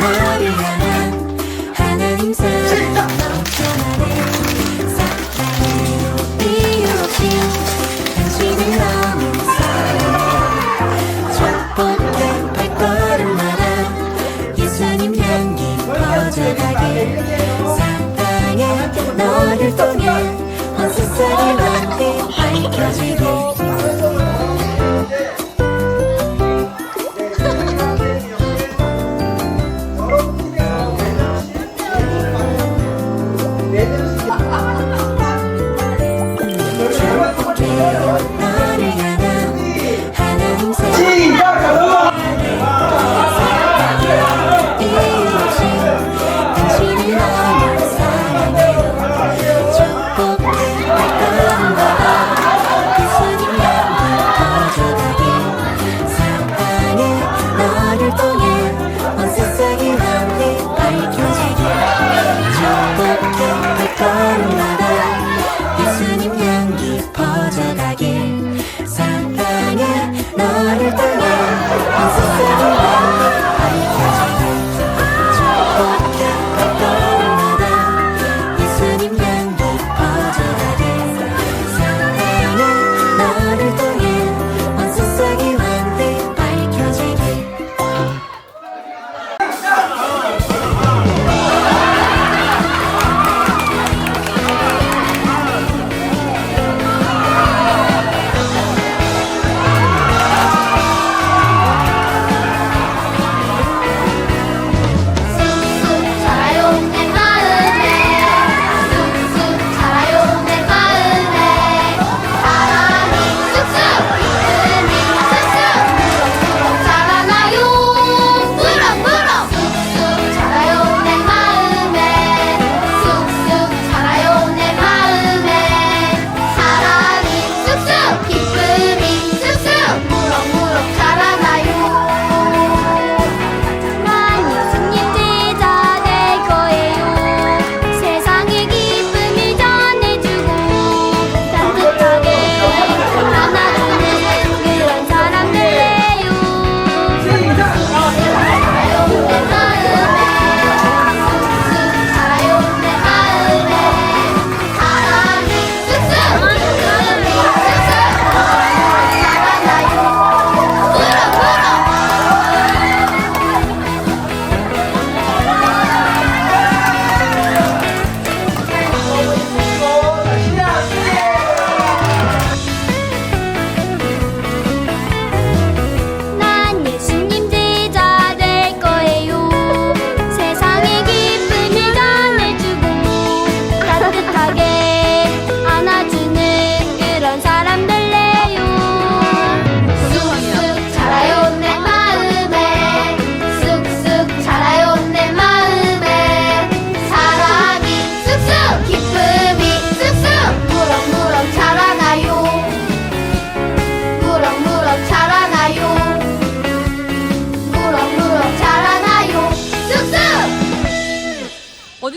나를 향한 하나님 사랑 넘쳐나는 사랑의 이유 당신은 너무 사랑해 축복된 발걸음 하나 예수님 향기 퍼져가게 사랑의 너를 통해 온 세상이 밝게 밝혀지게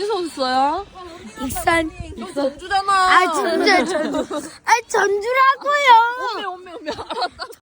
어디서 오셨어요? 익산. 너 전주잖아. 아 전주 전주. 아 전주라고요. 엄매 엄매 엄매.